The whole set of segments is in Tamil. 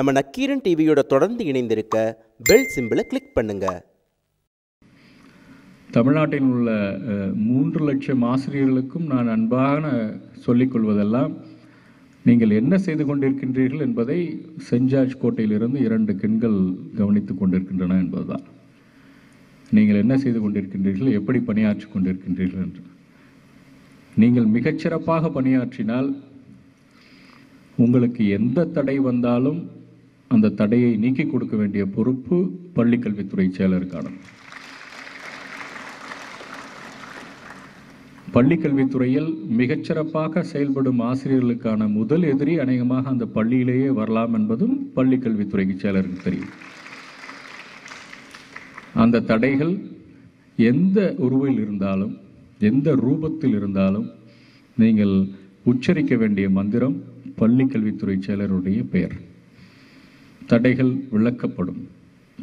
நம்ம நக்கீரன் டிவியோட தொடர்ந்து இணைந்திருக்க பெல் சிம்பிளை கிளிக் பண்ணுங்க. தமிழ்நாட்டில் உள்ள மூன்று லட்சம் ஆசிரியர்களுக்கும் நான் அன்பாக சொல்லிக்கொள்வதெல்லாம் நீங்கள் என்ன செய்து கொண்டிருக்கின்றீர்கள் என்பதை சென்ட் ஜார்ஜ் கோட்டையிலிருந்து இரண்டு கண்கள் கவனித்துக் கொண்டிருக்கின்றன என்பதுதான். நீங்கள் என்ன செய்து கொண்டிருக்கின்றீர்கள் எப்படி பணியாற்றி கொண்டிருக்கின்றீர்கள் என்று. நீங்கள் மிகச்சிறப்பாக பணியாற்றினால் உங்களுக்கு எந்த தடை வந்தாலும் அந்த தடையை நீக்கி கொடுக்க வேண்டிய பொறுப்பு பள்ளிக்கல்வித்துறை செயலருக்கானது. பள்ளிக்கல்வித்துறையில் மிகச்சிறப்பாக செயல்படும் ஆசிரியர்களுக்கான முதல் எதிரி அநேகமாக அந்த பள்ளியிலேயே வரலாம் என்பதும் பள்ளிக்கல்வித்துறைக்கு செயலருக்கு தெரியும். அந்த தடைகள் எந்த உருவில் இருந்தாலும் எந்த ரூபத்தில் இருந்தாலும் நீங்கள் உச்சரிக்க வேண்டிய மந்திரம் பள்ளிக்கல்வித்துறை செயலருடைய பெயர். தடைகள் விளக்கப்படும்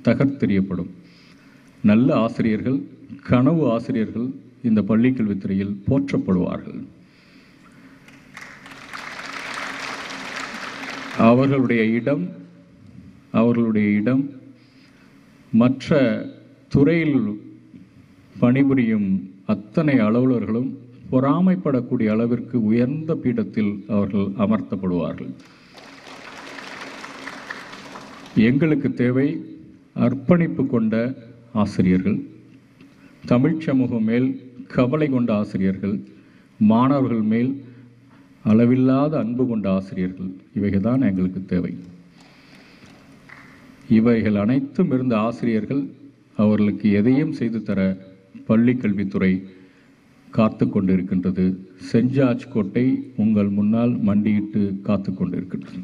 தகர்த்தெறியப்படும் நல்ல ஆசிரியர்கள் கனவு ஆசிரியர்கள் இந்த பள்ளிக்கல்வித்துறையில் போற்றப்படுவார்கள். அவர்களுடைய இடம் அவர்களுடைய இடம். மற்ற துறையில் பணிபுரியும் அத்தனை அலுவலர்களும் பொறாமைப்படக்கூடிய அளவிற்கு உயர்ந்த பீடத்தில் அவர்கள் அமர்த்தப்படுவார்கள். எங்களுக்கு தேவை அர்ப்பணிப்பு கொண்ட ஆசிரியர்கள் தமிழ்ச் சமூகம் மேல் கவலை கொண்ட ஆசிரியர்கள் மாணவர்கள் மேல் அளவில்லாத அன்பு கொண்ட ஆசிரியர்கள். இவைகள் தான் எங்களுக்கு தேவை. இவைகள் அனைத்தும் இருந்த ஆசிரியர்கள் அவர்களுக்கு எதையும் செய்து தர பள்ளி கல்வித்துறை காத்து கொண்டிருக்கின்றது. செஞ்சாஜ்கோட்டை கோட்டை உங்கள் முன்னால் மண்டியிட்டு காத்து கொண்டிருக்கின்றது.